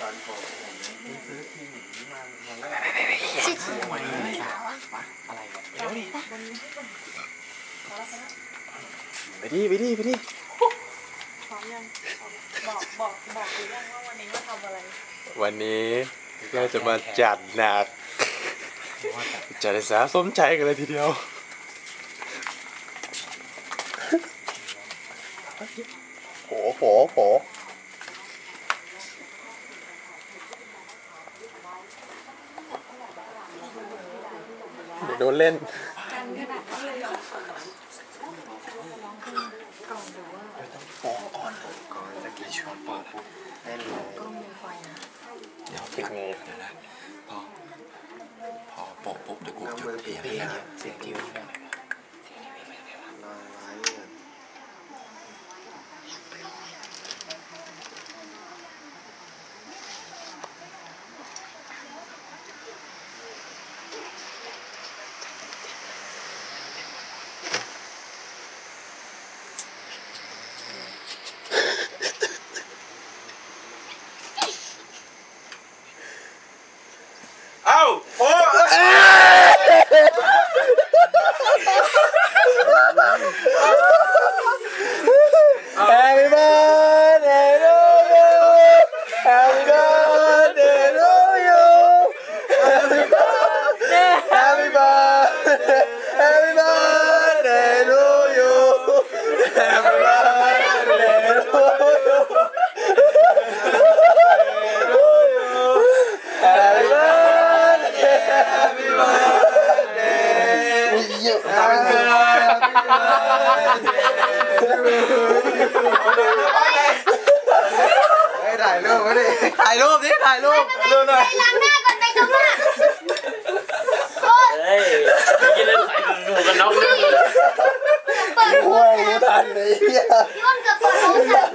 ตอนผมผมซื้อทีหนีมามาแรกชิดมาอะไรเนี่ยเดี๋ยวดิไปดิไปดิไปดิพร้อมยังบอกบอกบอกหรือยังว่าวันนี้มาทำอะไร วันนี้เราจะมาจัดหนักจัดให้สาสมใจกันเลยทีเดียวโผโผโผ เดี๋ยวโดนเล่นก่อนตะกี้ชวนเปิดปุ๊บเล่นเลยเดี๋ยวเทคนิคเดี๋ยวนะพอพอโปะปุ๊บเดี๋ยวกูจุดเทียนให้นะเสียงทีวีเนี่ยลอยไว้เลย เอ้าโอ้ Happy birthday to you Happy birthday to you Happy birthday Happy birthday Happy birthday to you Happy birthday to you Happy birthday Happy birthday Happy เฮ้ยถ่ายรูปไว้ดิถ่ายรูปดิถ่ายรูปรูปหน่อยล้างหน้าก่อนไปจุ๊บอะเฮ้ยกินแล้วใส่หมวกกันน็อกด้วยเปิดโอ้ยรู้ทันเลยเฮียพี่อ้อมจะเปิดโทรศัพท์